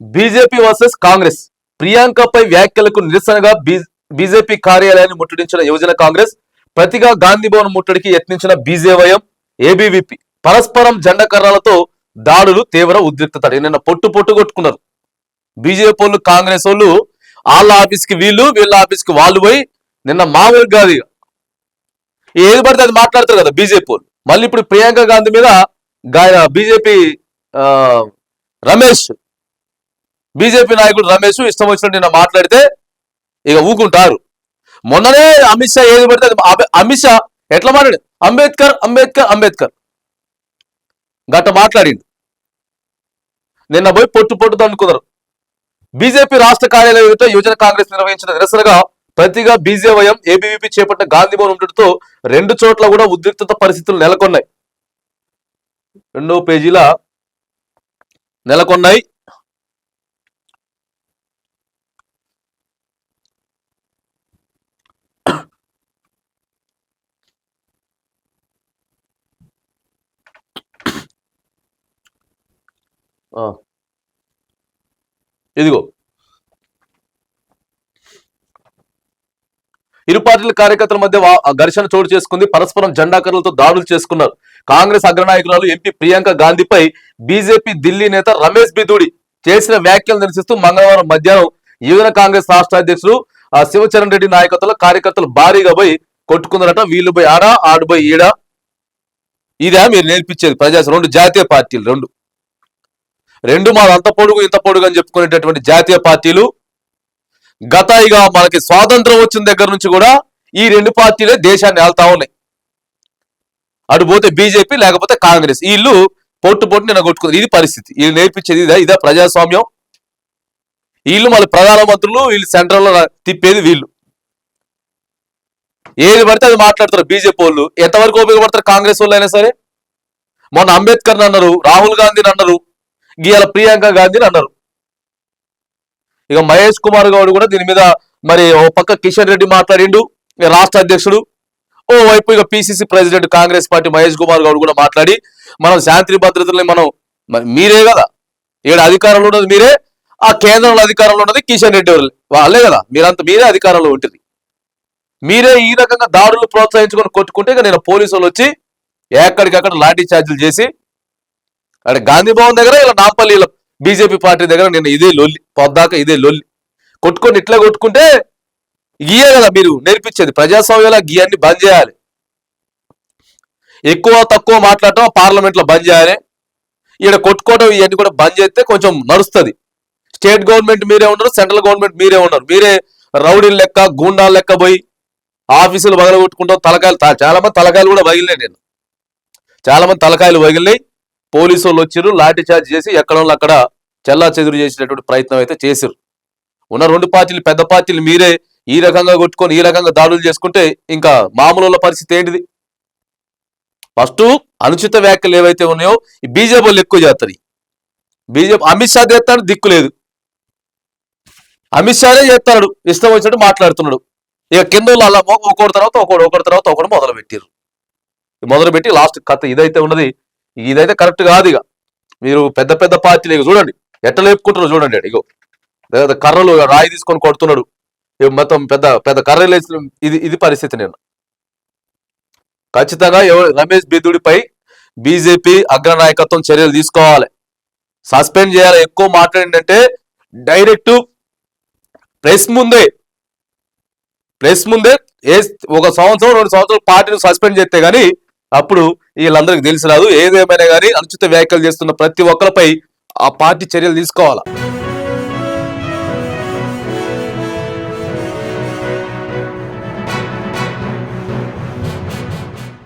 BJP versus Congress. ప్రియాంకపై వ్యాఖ్యలకు నిరసనగా BJP కార్యాలయాన్ని ముట్టడించిన యువజన కాంగ్రెస్ ప్రతిగా గాంధీ భవన్ ముట్టడికి యత్నించిన బీజేవైఎం ఏబీవీపీ పరస్పరం జెండా కర్రలతో దాడులు తీవ్ర ఉద్రిక్తత. నిన్న పొట్టు పొట్టు కొట్టుకున్నారు. బీజేపీ వాళ్ళు కాంగ్రెస్ వాళ్ళు వాళ్ళ ఆఫీస్కి వీళ్ళు వీళ్ళ ఆఫీస్కి వాళ్ళు పోయి నిన్న మామూలు కాదు ఏది పడితే అది మాట్లాడతారు కదా బీజేపీ వాళ్ళు. మళ్ళీ ఇప్పుడు ప్రియాంక గాంధీ మీద బీజేపీ రమేష్ బీజేపీ నాయకుడు రమేష్ ఇష్టం వచ్చినట్టు నిన్న మాట్లాడితే ఇక ఊకుంటారు. మొన్ననే అమిత్ షా ఏది పడితే అది అమిత్ షా ఎట్లా మాట్లాడు? అంబేద్కర్ అంబేద్కర్ అంబేద్కర్. గట్ట మాట్లాడిండు. నిన్న పోయి పొట్టు పొట్టు దండుకున్నారు. బీజేపీ రాష్ట్ర కార్యాలయం ఎదుట యువజన కాంగ్రెస్ నిర్వహించిన నిరసనగా ప్రతిగా బీజేవయం ఏబీవీపీ చేపట్టిన గాంధీ భవన్ ఉండటంతో రెండు చోట్ల కూడా ఉద్రిక్తత పరిస్థితులు నెలకొన్నాయి. రెండో పేజీల నెలకొన్నాయి. ఇదిగో. ఇరు పార్టీల కార్యకర్తల మధ్య ఘర్షణ చోటు చేసుకుంది. పరస్పరం జెండాకర్లతో దాడులు చేసుకున్నారు. కాంగ్రెస్ అగ్రనాయకురాలు ఎంపీ ప్రియాంక గాంధీపై బీజేపీ ఢిల్లీ నేత రమేష్ బిదూడి చేసిన వ్యాఖ్యలు నిరసిస్తూ మంగళవారం మధ్యాహ్నం యువన కాంగ్రెస్ రాష్ట్ర అధ్యక్షుడు ఆ శివచరణ్ రెడ్డి నాయకత్వంలో కార్యకర్తలు భారీగా పోయి కొట్టుకున్నారట. వీళ్ళు పోయి ఆడా ఆడు పోయి ఈడ. ఇదే మీరు నేర్పించేది ప్రజా రెండు జాతీయ పార్టీలు రెండు. రెండు మాది అంత పొడుగు ఇంత పొడుగు అని చెప్పుకునేటటువంటి జాతీయ పార్టీలు. గత ఇక మనకి స్వాతంత్రం వచ్చిన దగ్గర నుంచి కూడా ఈ రెండు పార్టీలే దేశాన్ని ఆళ్తా ఉన్నాయి. అటు పోతే బీజేపీ లేకపోతే కాంగ్రెస్. వీళ్ళు పొట్టు పొట్టు నిన్న కొట్టుకుంది. ఇది పరిస్థితి. వీళ్ళు నేర్పించేది ఇదే ఇదే ప్రజాస్వామ్యం. వీళ్ళు మళ్ళీ ప్రధానమంత్రులు వీళ్ళు సెంట్రల్లో తిప్పేది వీళ్ళు. ఏది పడితే అది మాట్లాడతారు బీజేపీ వాళ్ళు. ఎంతవరకు ఉపయోగపడతారు కాంగ్రెస్ వాళ్ళు అయినా సరే? మొన్న అంబేద్కర్ అన్నారు రాహుల్ గాంధీని అన్నారు. గీయాల ప్రియాంక గాంధీని అన్నారు. ఇక మహేష్ కుమార్ గౌడ్ కూడా దీని మీద మరి ఓ పక్క కిషన్ రెడ్డి మాట్లాడిండు ఇక రాష్ట్ర అధ్యక్షుడు. ఓ వైపు ఇక PCC president Congress party Mahesh Kumar Goud కూడా మాట్లాడి మనం శాంతి భద్రతల్ని మనం మీరే కదా. ఈడ అధికారంలో ఉన్నది మీరే ఆ కేంద్రంలో అధికారంలో ఉన్నది కిషన్ రెడ్డి వాళ్ళే. కదా. మీరంతా మీరే అధికారంలో ఉంటుంది మీరే ఈ రకంగా దాడులు ప్రోత్సహించుకొని కొట్టుకుంటే ఇక నేను పోలీసులు వచ్చి ఎక్కడికక్కడ లాఠీ చార్జీలు చేసి అంటే గాంధీ భవన్ దగ్గర ఇలా నాంపల్లి బీజేపీ పార్టీ దగ్గర నేను ఇదే లొల్లి పొద్దాక ఇదే లొల్లి. కొట్టుకొని ఇట్లా కొట్టుకుంటే గీయే కదా మీరు నేర్పించేది. ప్రజాస్వామ్యంలో గీయాన్ని బంద్ చేయాలి. ఎక్కువ తక్కువ మాట్లాడటం పార్లమెంట్లో బంద్ చేయాలి. ఈడ కొట్టుకోవడం ఇవన్నీ కూడా బంద్ చేస్తే కొంచెం నడుస్తుంది. స్టేట్ గవర్నమెంట్ మీరే ఉన్నారు సెంట్రల్ గవర్నమెంట్ మీరే ఉన్నారు. మీరే రౌడీల లెక్క గూండాల లెక్క పోయి ఆఫీసులు పగల కొట్టుకుంటాం తలకాయలు తా- చాలా మంది తలకాయలు కూడా పగిలినాయి నేను చాలా మంది తలకాయలు పగిలినాయి. పోలీసు వాళ్ళు వచ్చారు లాఠీ చార్జ్ చేసి ఎక్కడ వాళ్ళు అక్కడ చల్లా చెదురు చేసేటటువంటి ప్రయత్నం అయితే చేశారు ఉన్న రెండు పార్టీలు పెద్ద పార్టీలు మీరే ఈ రకంగా కొట్టుకొని ఈ రకంగా దాడులు చేసుకుంటే ఇంకా మామూలు వాళ్ళ పరిస్థితి ఏంటిది? ఫస్ట్ అనుచిత వ్యాఖ్యలు ఏవైతే ఉన్నాయో ఈ బీజేపీ వాళ్ళు ఎక్కువ చేస్తారు. బీజేపీ అమిత్ షా చేస్తాడు దిక్కు లేదు. అమిత్ షానే చేస్తాడు ఇష్టం వచ్చినట్టు మాట్లాడుతున్నాడు. ఇక కింద వాళ్ళు అలా ఒకటి తర్వాత ఒకటి ఒకటి తర్వాత ఒకటి మొదలు పెట్టారు మొదలుపెట్టి లాస్ట్ కథ ఇదైతే ఉన్నది ఇదైతే కరెక్ట్ కాదు ఇక. మీరు పెద్ద పెద్ద పార్టీలు ఇక చూడండి. ఎట్లా లేపుకుంటారో చూడండి ఇగో. లేదా కర్రలు రాయి తీసుకొని కొడుతున్నాడు. ఇక మొత్తం పెద్ద పెద్ద కర్రలు వేసిన ఇది ఇది పరిస్థితి నేను. ఖచ్చితంగా ఎవరు రమేష్ బిదుడిపై బీజేపీ అగ్రనాయకత్వం చర్యలు తీసుకోవాలి. సస్పెండ్ చేయాలి. ఎక్కువ మాట్లాడిందంటే డైరెక్ట్ ప్రెస్ ముందే ప్రెస్ ముందే ఏ ఒక సంవత్సరం రెండు సంవత్సరాలు పార్టీని సస్పెండ్ చేస్తే కానీ అప్పుడు వీళ్ళందరికీ తెలిసి రాదు. ఏదేమైనా కానీ అనుచిత వ్యాఖ్యలు చేస్తున్న ప్రతి ఒక్కరిపై ఆ పార్టీ చర్యలు తీసుకోవాలా?